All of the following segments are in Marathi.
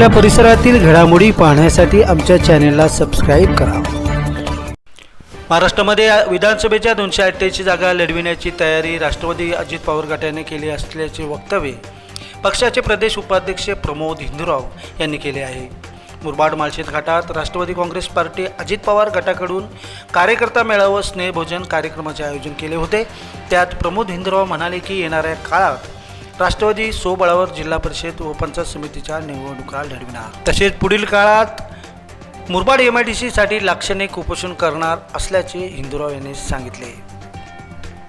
आपल्या परिसरातील घडामोडी पाहण्यासाठी आमच्या चॅनेलला सबस्क्राईब करा. महाराष्ट्रामध्ये विधानसभेच्या दोनशे अठ्ठ्याऐंशी जागा लढविण्याची तयारी राष्ट्रवादी अजित पवार गटाने केली असल्याचे वक्तव्य पक्षाचे प्रदेश उपाध्यक्ष प्रमोद हिंदूराव यांनी केले आहे. मुरबाड माळशेत घाटात राष्ट्रवादी काँग्रेस पार्टी अजित पवार गटाकडून कार्यकर्ता मेळावं स्नेहभोजन कार्यक्रमाचे आयोजन केले होते. त्यात प्रमोद हिंदूराव म्हणाले की येणाऱ्या काळात राष्ट्रवादी सोबळावर जिल्हा परिषद व पंचायत समितीच्या निवडणुका लढविणार. तसेच पुढील काळात मुरबाड एम आय डी सीसाठी लाक्षणिक उपोषण करणार असल्याचे हिंदूराव यांनी सांगितले.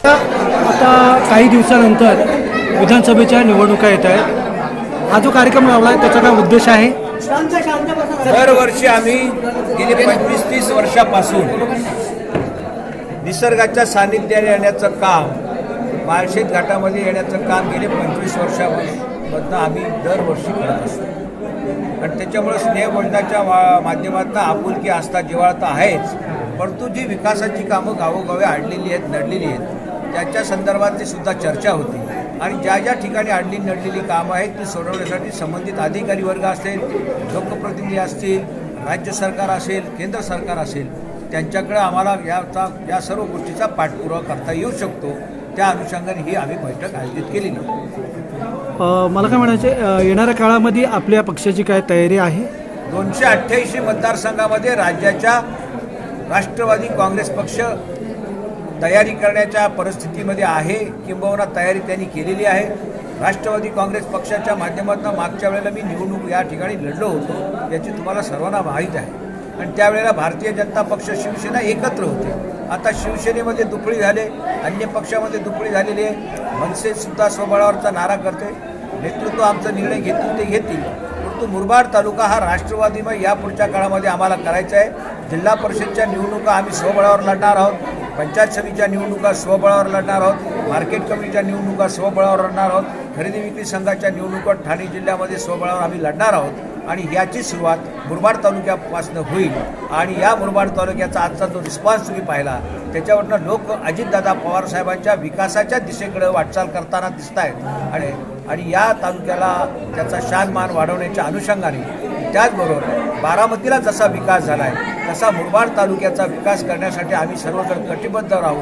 आता काही दिवसानंतर विधानसभेच्या निवडणुका येत आहेत. हा जो कार्यक्रम लावला आहे त्याचा काय उद्देश आहे? दरवर्षी आम्ही गेली पंचवीस तीस वर्षापासून निसर्गाच्या सानिध्याने येण्याचं काम माळशेत घाटामध्ये येण्याचं काम गेले पंचवीस वर्षामधनं आम्ही दरवर्षी करत असतो. आणि त्याच्यामुळे स्नेहबंधाच्या मा- माध्यमातून आपुलकी आस्था जिव्हाळा तर आहेच. परंतु जी विकासाची कामं गावोगावी आणलेली आहेत नडलेली आहेत त्याच्या संदर्भातली सुद्धा चर्चा होती. आणि ज्या ज्या ठिकाणी आणली नडलेली कामं आहेत ती सोडवण्यासाठी संबंधित अधिकारी वर्ग असेल लोकप्रतिनिधी असतील राज्य सरकार असेल केंद्र सरकार असेल त्यांच्याकडे आम्हाला याचा या सर्व गोष्टीचा पाठपुरावा करता येऊ शकतो. त्या अनुषंगाने ही आम्ही बैठक आयोजित केलेली अ, मला काय म्हणायचे येणाऱ्या काळामध्ये आपल्या पक्षाची काय तयारी आहे? दोनशे अठ्ठ्याऐंशी मतदारसंघामध्ये राज्याच्या राष्ट्रवादी काँग्रेस पक्ष तयारी करण्याच्या परिस्थितीमध्ये आहे किंबहुना तयारी त्यांनी केलेली आहे. राष्ट्रवादी काँग्रेस पक्षाच्या माध्यमातून मागच्या वेळेला मी निवडणूक या ठिकाणी लढलो होतो याची तुम्हाला सर्वांना माहीत आहे. आणि त्यावेळेला भारतीय जनता पक्ष शिवसेना एकत्र होते. आता शिवसेनेमध्ये दुफळी झाले अन्य पक्षामध्ये दुफळी झालेली आहे. मनसेसुद्धा स्वबळावरचा नारा करते नेतृत्व आमचा निर्णय घेतील ते घेतील. परंतु मुरबाड तालुका हा राष्ट्रवादीमय या पुढच्या काळामध्ये आम्हाला करायचा आहे. जिल्हा परिषदच्या निवडणुका आम्ही स्वबळावर लढणार आहोत. पंचायत समितीच्या निवडणुका स्वबळावर लढणार आहोत. मार्केट कमिटीच्या निवडणुका स्वबळावर लढणार आहोत. खरेदी विक्री संघाच्या निवडणुका ठाणे जिल्ह्यामध्ये स्वबळावर आम्ही लढणार आहोत. आणि याची सुरुवात मुरबाड तालुक्यापासून होईल. आणि या मुरबाड तालुक्याचा आजचा जो रिस्पॉन्स तुम्ही पाहिला त्याच्यावरनं लोक अजितदादा पवार साहेबांच्या विकासाच्या दिशेकडे वाटचाल करताना दिसत आहेत आणि आणि या तालुक्याला त्याचा शानमान वाढवण्याच्या अनुषंगाने त्याचबरोबर बारामतीला जसा विकास झाला आहे तसा मुरबाड तालुक्याचा विकास करण्यासाठी आम्ही सर्वजण कटिबद्ध राहू.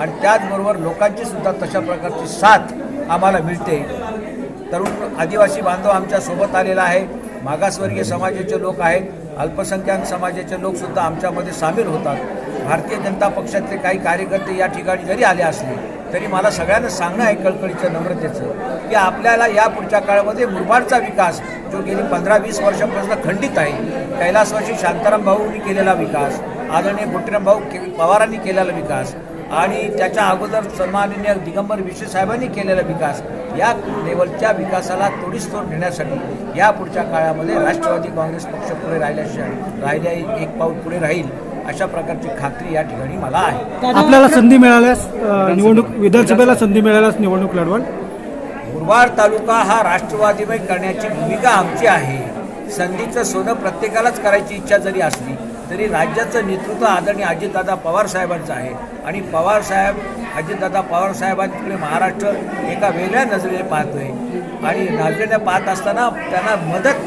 आणि त्याचबरोबर लोकांची सुद्धा तशा प्रकारची साथ आम्हाला मिळते. तरुण आदिवासी बांधव आमच्यासोबत आलेला आहे. मागासवर्गीय समाजाचे लोक आहेत. अल्पसंख्याक समाजाचे लोकसुद्धा आमच्यामध्ये सामील होतात. भारतीय जनता पक्षातले काही कार्यकर्ते या ठिकाणी जरी आले असले तरी मला सगळ्यांना सांगणं आहे कळकळीचं नम्रतेचं की आपल्याला या पुढच्या काळामध्ये मुरबाडचा विकास जो गेली पंधरा वीस वर्षापासून खंडित आहे कैलासवाशी शांताराम भाऊंनी केलेला विकास आदरणीय भाऊ के पवारांनी केलेला विकास आणि त्याच्या अगोदर सन्माननीय दिगंबर विशे साहेबांनी केलेला विकास या लेवलच्या विकासाला तोडीस तोड नेण्यासाठी या पुढच्या काळामध्ये राष्ट्रवादी काँग्रेस पक्ष पुढे राहिल्याशिवाय राहिल्या एक पाऊल पुढे राहील अशा प्रकारची खात्री या ठिकाणी मला आहे. आपल्याला संधी मिळाल्यास निवडणूक विधानसभेला संधी मिळाल्यास निवडणूक लढवाल. मुरबाड तालुका हा राष्ट्रवादीमय करण्याची भूमिका आमची आहे. संधीचं सोनं प्रत्येकालाच करायची इच्छा जरी असली तरी राज्याचं नेतृत्व आदरणीय अजितदादा पवार साहेबांचं आहे. आणि पवार साहेब अजितदादा पवार साहेबांकडे महाराष्ट्र एका वेगळ्या नजरेने पाहतोय. आणि नजरेने पाहत असताना त्यांना मदत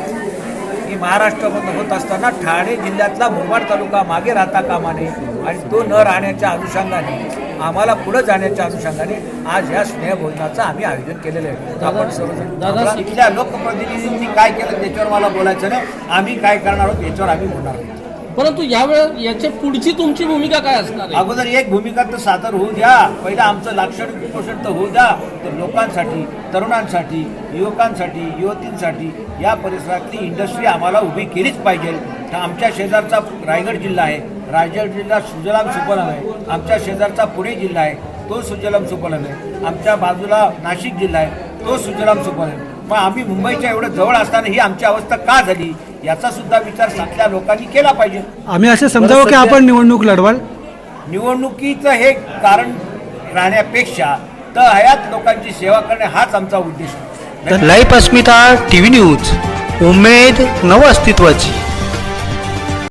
ही महाराष्ट्रामध्ये होत असताना ठाणे जिल्ह्यातला मुरबाड तालुका मागे राहता कामा नये आणि तो न राहण्याच्या अनुषंगाने आम्हाला पुढे जाण्याच्या अनुषंगाने आज या स्नेहभोजनाचं आम्ही आयोजन केलेलं आहे. आपण सर्वजण इथल्या लोकप्रतिनिधींनी काय केलं त्याच्यावर मला बोलायचं नाही. आम्ही काय करणार आहोत याच्यावर आम्ही बोलणार आहोत. परंतु यावेळेस याच्या पुढची तुमची भूमिका काय असणार आहे? अगोदर एक भूमिका तर सादर होऊ द्या. पहिलं आमचं लाक्षणिक उपोषण तर होऊ द्या. तर लोकांसाठी तरुणांसाठी युवकांसाठी युवतींसाठी या परिसरातली इंडस्ट्री आम्हाला उभी केलीच पाहिजे. तर आमच्या शेजारचा रायगड जिल्हा आहे. रायगड जिल्हा सुजलाम सुपलम आहे. आमच्या शेजारचा पुणे जिल्हा आहे. तो सुजलाम सुपलम आहे. आमच्या बाजूला नाशिक जिल्हा आहे. तो सुजलाम सुपलम आहे. मग आम्ही मुंबईच्या एवढं जवळ असताना ही आमची अवस्था का झाली? याचा सुद्धा विचार सातल्या लोकांनी केला पाहिजे. आम्ही असे समजावं की आपण निवडणूक लढवाल? निवडणुकीचं हे कारण राहण्यापेक्षा तर हयात लोकांची सेवा करणे हाच आमचा उद्देश. आहे live Asmita T V news. उमेद नव अस्तित्वाची